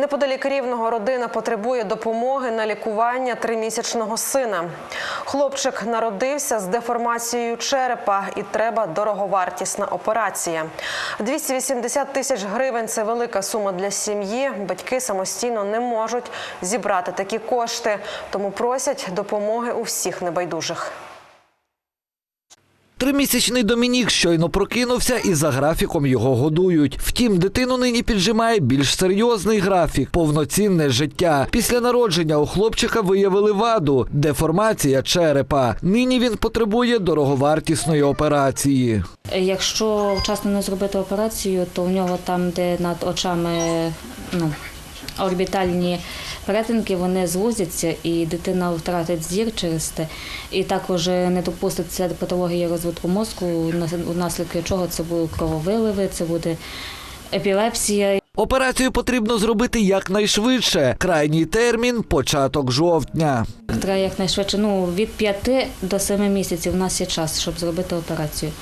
Неподалік рівного родина потребує допомоги на лікування тримісячного сина. Хлопчик народився з деформацією черепа і треба дороговартісна операція. 280 тисяч гривень це велика сума для сім'ї. Батьки самостійно не можуть зібрати такі кошти, тому просять допомоги у всіх небайдужих. Тримісячний Домінік щойно прокинувся і за графіком його годують. Втім, дитину нині піджимає більш серйозний графік повноцінне життя. Після народження у хлопчика виявили ваду деформація черепа. Нині він потребує дороговартісної операції. Якщо вчасно не зробити операцію, то в нього там, де над очами ну, орбітальні перетинки, вони звузяться і дитина втратить зір через те. І також не допуститься патологія розвитку мозку, внаслідок чого це будуть крововиливи, це буде епілепсія. Операцію потрібно зробити якнайшвидше. Крайній термін початок жовтня. Треба якнайшвидше, ну від 5 до 7 місяців у нас є час, щоб зробити операцію.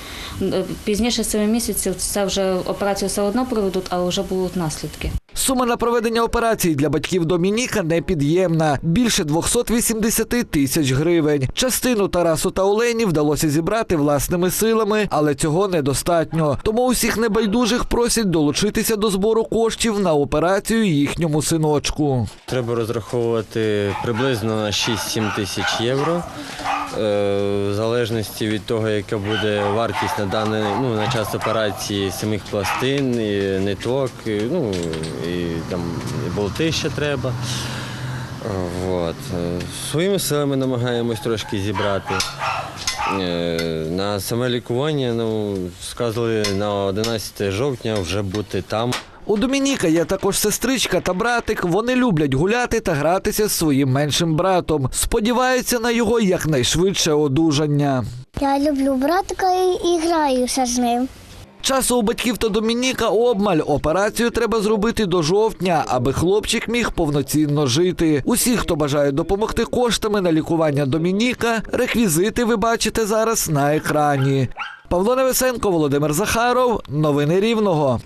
Е, Пізніше 7 місяців це вже операцію все одно проведуть, а вже будуть наслідки. Сума на проведення операції для батьків Домініка непід'ємна – більше 280 тисяч гривень. Частину Тарасу та Олені вдалося зібрати власними силами, але цього недостатньо. Тому усіх небайдужих просять долучитися до збору коштів на операцію їхньому синочку. Треба розраховувати приблизно на 6-7 тисяч євро. Е, В залежності від того, яка буде вартість на даний ну, на час операції самих пластин, і ниток, і, ну і там і болти ще треба. Е, Своїми силами намагаємось трошки зібрати. Е, На саме лікування ну, сказали на 11 жовтня вже бути там. У Домініка є також сестричка та братик. Вони люблять гуляти та гратися з своїм меншим братом. Сподіваються на його якнайшвидше одужання. Я люблю братика і, і граюся з ним. Часу у батьків та Домініка обмаль. Операцію треба зробити до жовтня, аби хлопчик міг повноцінно жити. Усі, хто бажає допомогти коштами на лікування Домініка, реквізити ви бачите зараз на екрані. Павло Невесенко, Володимир Захаров. Новини Рівного.